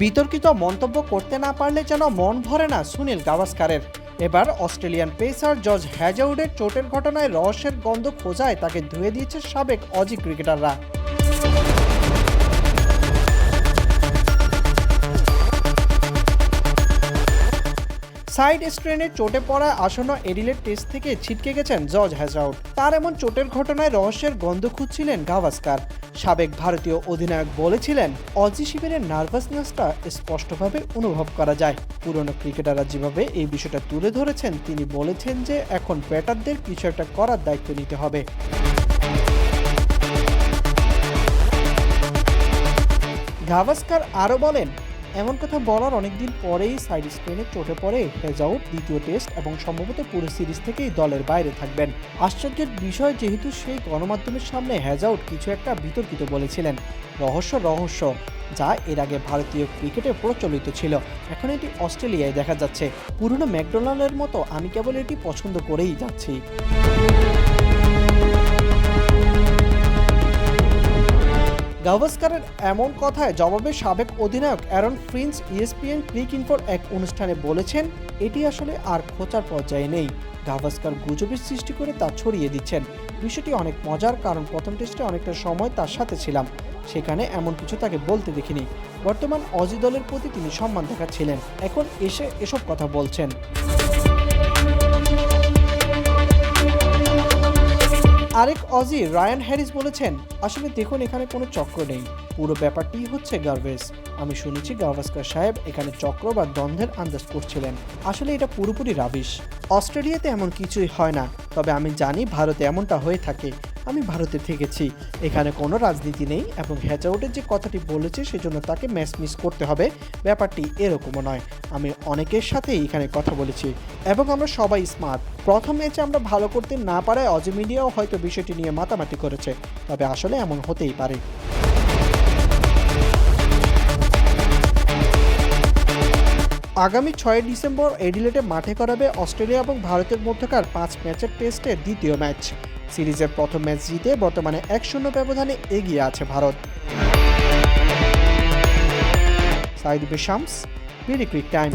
বিতর্কিত মন্তব্য করতে না পারলে যেন মন ভরে না সুনীল গাভাস্কারের। এবার অস্ট্রেলিয়ান পেসার জজ হ্যাজাউডের চোটের ঘটনায় রহস্যের গন্ধ খোঁজায় তাকে ধুয়ে দিয়েছে সাবেক অজি ক্রিকেটাররা। সাইড স্ট্রেনে চোটে পড়া আসন্ন এডিলেট টেস্ট থেকে ছিটকে গেছেন জর্জ হ্যাজাউড তার এমন চোটের ঘটনায় রহস্যের গন্ধ খুঁজছিলেন গাভাস্কার। সাবেক ভারতীয় অধিনায়ক বলেছিলেন, অজি শিবিরের নার্ভাসনেসটা স্পষ্টভাবে অনুভব করা যায়। পুরনো ক্রিকেটাররা যেভাবে এই বিষয়টা তুলে ধরেছেন, তিনি বলেছেন যে এখন ব্যাটারদের কিছু একটা করার দায়িত্ব নিতে হবে। গাভাস্কার আরও বলেন এমন কথা বলার অনেকদিন পরেই সাইড স্পেনে চোটে পড়ে হেজাউট দ্বিতীয় টেস্ট এবং সম্ভবত পুরো সিরিজ থেকেই দলের বাইরে থাকবেন। আশ্চর্যের বিষয় যেহেতু সেই গণমাধ্যমের সামনে হেজাউট কিছু একটা বিতর্কিত বলেছিলেন। রহস্য রহস্য, যা এর আগে ভারতীয় ক্রিকেটে প্রচলিত ছিল। এখন এটি অস্ট্রেলিয়ায় দেখা যাচ্ছে। পুরনো ম্যাকডোনাল্ডের মতো আমি কেবল এটি পছন্দ করেই যাচ্ছি। গাভাস্কারের এমন কথায় জবাবে সাবেক অধিনায়ক অ্যারন ফ্রিন্স E ইএসপিএন ক্রিক ইনফোর এক অনুষ্ঠানে বলেছেন, এটি আসলে আর খোঁচার পর্যায়ে নেই। গাভাস্কার গুজবের সৃষ্টি করে তা ছড়িয়ে দিচ্ছেন। বিষয়টি অনেক মজার, কারণ প্রথম টেস্টে অনেকটা সময় তার সাথে ছিলাম। সেখানে এমন কিছু তাকে বলতে দেখিনি। বর্তমান অজি দলের প্রতি তিনি সম্মান দেখাচ্ছিলেন। এখন এসে এসব কথা বলছেন। আরেক অজি রায়ান হ্যারিস বলেছেন, আসলে দেখুন, এখানে কোনো চক্র নেই। পুরো ব্যাপারটি হচ্ছে গার্ভেজ আমি শুনেছি গাভাস্কার সাহেব এখানে চক্র বা দ্বন্দ্বের আন্দাজ করছিলেন। আসলে এটা পুরোপুরি রাবিশ। অস্ট্রেলিয়াতে এমন কিছুই হয় না, তবে আমি জানি ভারতে এমনটা হয়ে থাকে। আমি ভারতে থেকেছি। এখানে কোনো রাজনীতি নেই এবং হ্যাচাউটের যে কথাটি বলেছে সেজন্য তাকে ম্যাচ মিস করতে হবে। ব্যাপারটি এরকমও নয়। আমি অনেকের সাথেই এখানে কথা বলেছি এবং আমরা সবাই স্মার্ট। প্রথম ম্যাচে আমরা ভালো করতে না পারায় অজি মিডিয়াও হয়তো বিষয়টি নিয়ে মাতামাতি করেছে। তবে আসলে এমন হতেই পারে। আগামী ছয় ডিসেম্বর এডিলেটে মাঠে করাবে অস্ট্রেলিয়া এবং ভারতের মধ্যকার পাঁচ ম্যাচের টেস্টের দ্বিতীয় ম্যাচ। সিরিজের প্রথম ম্যাচ জিতে বর্তমানে এক শূন্য ব্যবধানে এগিয়ে আছে Bharat. Saeed Shams BD Cric Time.